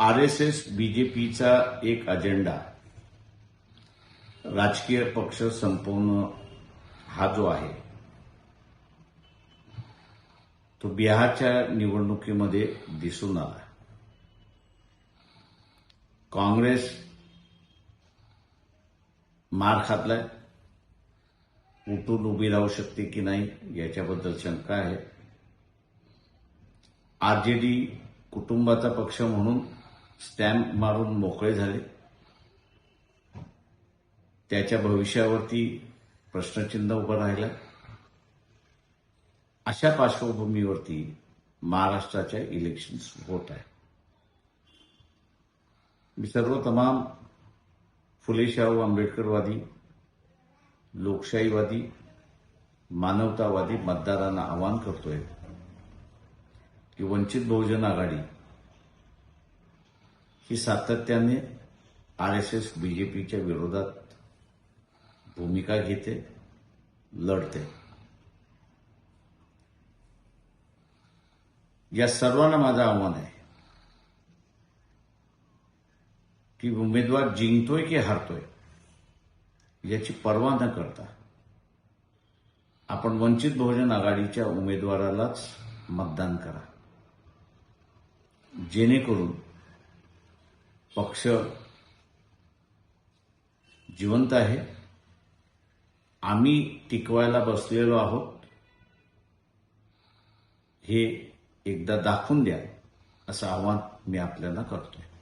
R S S बीजेपीचा एक agenda. राजकीय पक्ष संपवणं हा जो आहे तो बिहारच्या निवडणुकीमध्ये दिसून आला काँग्रेस मार खातलाय. उठून उभी राहू शकते की नाही याच्याबद्दल शंका आहे. आरजेडी कुटुंबाचा पक्ष म्हणून स्टॅम्प मारून मोकळे झाले. त्याच्या भविष्यावरती प्रश्नचिन्ह उभं राहिलं. अशा पार्श्वभूमीवरती महाराष्ट्राच्या इलेक्शन्स होत आहे मी सर्व तमाम फुले शाहू आंबेडकरवादी लोकशाहीवादी मानवतावादी मतदारांना आवाहन करतोय की वंचित बहुजन आघाडी ही सातत्याने आर एस एस बीजेपीच्या विरोधात भूमिका घेते लढते. या सर्वांना माझं आव्हान आहे की उमेदवार जिंकतोय की हारतोय याची पर्वा न करता आपण वंचित बहुजन आघाडीच्या उमेदवारालाच मतदान करा. जेणेकरून पक्ष जिवंत आहे. आम्ही टिकवायला बसलेलो आहोत. हे एकदा दाखवून द्या असं आव्हान मी आपल्याला करतोय.